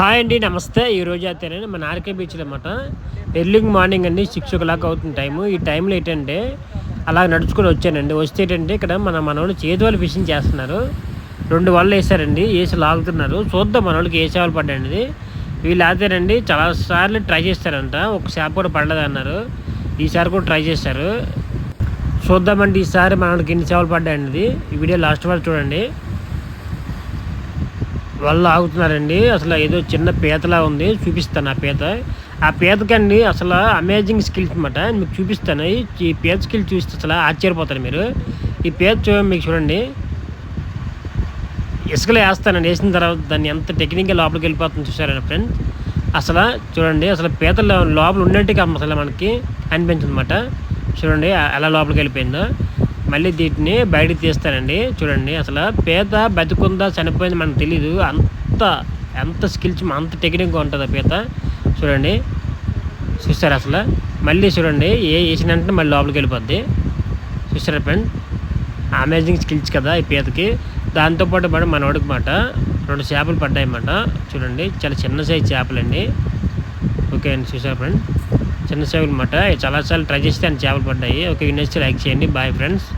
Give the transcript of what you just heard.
Hi అండి నమస్తే. ఈరోజు అయితేనే మన ఆర్కే బీచ్లో అనమాట ఎర్లింగ్ మార్నింగ్ అండి సిక్స్ ఓ క్లాక్ అవుతుంది టైము ఈ టైంలో ఏంటంటే అలా నడుచుకొని వచ్చానండి. వస్తే ఏంటంటే ఇక్కడ మన మనవాళ్ళు చేతి వాళ్ళు ఫిషింగ్ చేస్తున్నారు. రెండు వాళ్ళు వేసారండి వేసి లాగుతున్నారు. చూద్దాం మనవాళ్ళకి ఏ చేపలు పడ్డాయండి వీళ్ళు ఆతేనండి చాలా సార్లు ట్రై చేస్తారంట. ఒక చేప కూడా పడలేదు అన్నారు. ఈసారి కూడా ట్రై చేస్తారు. చూద్దామండి ఈసారి మనకి ఎన్ని చేపలు పడ్డాయండి ఈ వీడియో లాస్ట్ వరకు చూడండి. వల్ల ఆగుతున్నారండి. అసలు ఏదో చిన్న పీతలా ఉంది. చూపిస్తాను ఆ పీత. ఆ పీతకండి అసలు అమేజింగ్ స్కిల్స్ అనమాట మీకు చూపిస్తాను. ఈ- ఈ పీత స్కిల్ చూస్తే అసలు ఆశ్చర్యపోతారు మీరు. ఈ పీత మీకు చూడండి. ఇసుకలో వేస్తానండి వేసిన తర్వాత దాన్ని ఎంత టెక్నిక్గా లోపలికి వెళ్ళిపోతుంది చూసారండి ఫ్రెండ్స్ అసలు చూడండి. అసలు పీత లోపల ఉన్నట్టుగా అసలు మనకి అనిపించింది అనమాట చూడండి ఎలా లోపలికి వెళ్ళిపోయిందో. మళ్ళీ దీటిని బయటకు తీస్తానండి చూడండి అసలు పీత బతుకుందా చనిపోయింది మనకు తెలీదు. అంత ఎంత స్కిల్స్ అంత టెక్నిక్గా ఉంటుంది పీత. చూడండి చూస్తారు అసలు? మళ్ళీ చూడండి ఏ వేసిన అంటే మళ్ళీ లోపలికి వెళ్ళిపోద్ది. చూసారా ఫ్రెండ్ అమేజింగ్ స్కిల్స్ కదా ఈ పీతకి. దాంతోపాటు మన మనవాడికి మాట రెండు చేపలు పడ్డాయి అన్నమాట చూడండి చాలా చిన్న సైజ్ చేపలండి. ఓకే అండి చూసారా ఫ్రెండ్ చిన్న చేపలు అన్నమాట చాలాసార్లు ట్రై చేస్తే అన్ని చేపలు పడ్డాయి. ఓకే నచ్చితే లైక్ చేయండి. Bye friends